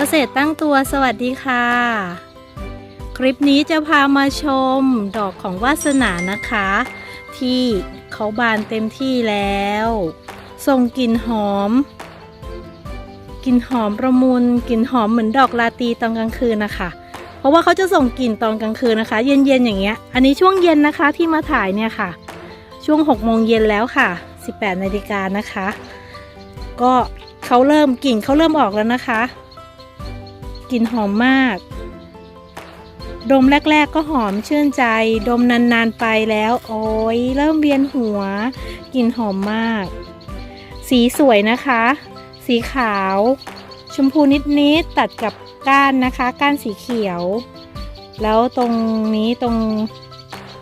เกษตรตั้งตัวสวัสดีค่ะ คลิปนี้จะพามาชมดอกของวาสนานะคะ ที่เขาบานเต็มที่แล้วส่งกลิ่นหอมกลิ่นหอมประมุนกลิ่นหอมเหมือนดอกลาตีตอนกลางคืนนะคะ เพราะว่าเขาจะส่งกลิ่นตอนกลางคืนนะคะ เย็นๆอย่างเงี้ย อันนี้ช่วงเย็นนะคะที่มาถ่ายเนี่ยค่ะ ช่วง6โมงเย็นแล้วค่ะ 18นาฬิกานะคะ ก็เขาเริ่มกลิ่นเขาเริ่มออกแล้วนะคะ กลิ่นหอมมาก ดมแรก ๆ ก็หอมชื่นใจ ดมนาน ๆ ไปแล้ว โอ้ยเริ่มเวียนหัว กลิ่นหอมมาก สีสวยนะคะ สีขาว ชมพูนิด ๆ ตัดกับก้านนะคะ ก้านสีเขียว แล้วตรงนี้ตรง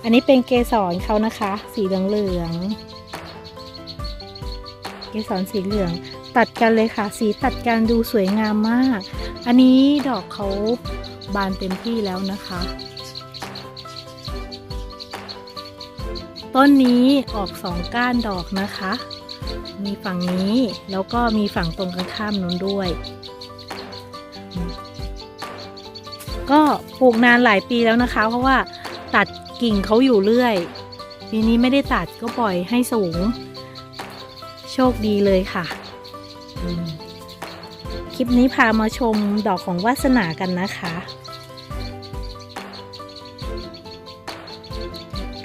อันนี้เป็นเกสรเขานะคะ สีเหลืองๆเกสรสีเหลืองตัดกันเลยค่ะ สีตัดกันดูสวยงามมาก อันนี้ดอกเขาบานเต็มที่แล้วนะคะ ต้นนี้ออกสองก้านดอกนะคะ มีฝั่งนี้แล้วก็มีฝั่งตรงกันข้ามนู้นด้วย ก็ปลูกนานหลายปีแล้วนะคะ เพราะว่าตัดกิ่งเขาอยู่เรื่อย ปีนี้ไม่ได้ตัดก็ปล่อยให้สูง โชคดีเลยค่ะ อืม คลิปนี้พามาชมดอกของวาสนากันนะคะ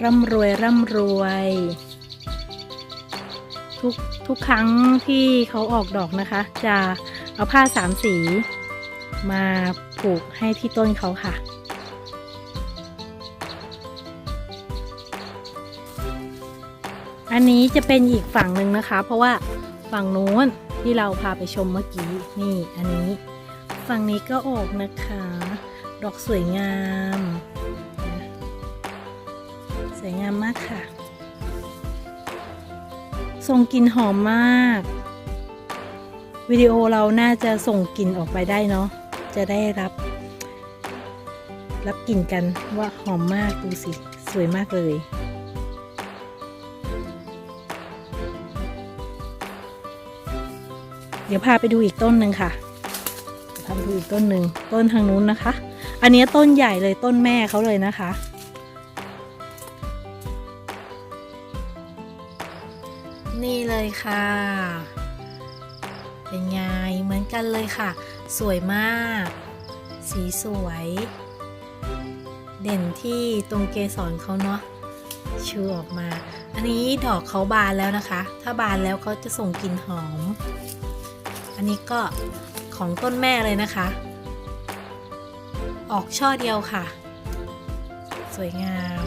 ร่ำรวยร่ำรวย ทุกทุกครั้งที่เขาออกดอกนะคะ จะเอาผ้าสามสี มาผูกให้ที่ต้นเขาค่ะ อันนี้จะเป็นอีกฝั่งหนึ่งนะคะ เพราะว่า ฝั่งนู้นที่เราพาไปชมเมื่อกี้นี่อันนี้ ฝั่งนี้ก็ออกนะคะ ดอกสวยงาม สวยงามมากค่ะส่งกลิ่นหอมมาก วิดีโอเราน่าจะส่งกลิ่นออกไปได้เนาะจะได้รับ รับกลิ่นกันว่าหอมมากดูสิ สวยมากเลย ดี๋ยวพาไปดูอีกต้นหนึ่งค่ะพาไปดูอีกต้นหนึ่งต้นทางนู้นนะคะ อันนี้ต้นใหญ่เลยต้นแม่เขาเลยนะคะ นี่เลยค่ะ เป็นไงเหมือนกันเลยค่ะ สวยมาก สีสวย เด่นที่ตรงเกสรเขาเนาะชูออกมา อันนี้ดอกเขาบานแล้วนะคะ ถ้าบานแล้วเขาจะส่งกลิ่นหอม อันนี้ก็ของต้นแม่เลยนะคะ ออกช่อเดียวค่ะ สวยงาม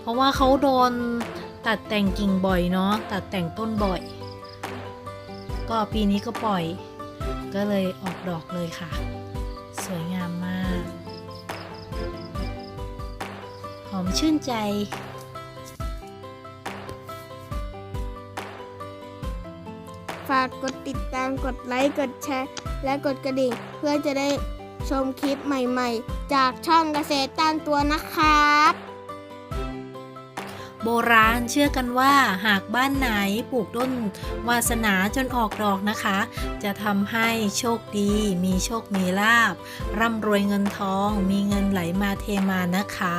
เพราะว่าเขาโดนตัดแต่งกิ่งบ่อยเนาะตัดแต่งต้นบ่อย ก็ปีนี้ก็ปล่อย ก็เลยออกดอกเลยค่ะ สวยงามมาก หอมชื่นใจ ฝากกดติดตามกดไลค์กดแชร์ และกดกระดิ่ง เพื่อจะได้ชมคลิปใหม่ๆ จากช่องเกษตรต้านตัวนะครับ โบราณเชื่อกันว่าหากบ้านไหนปลูกต้นวาสนาจนออกดอกนะคะ จะทำให้โชคดี มีโชคมีลาบ ร่ำรวยเงินทอง มีเงินไหลมาเทมานะคะ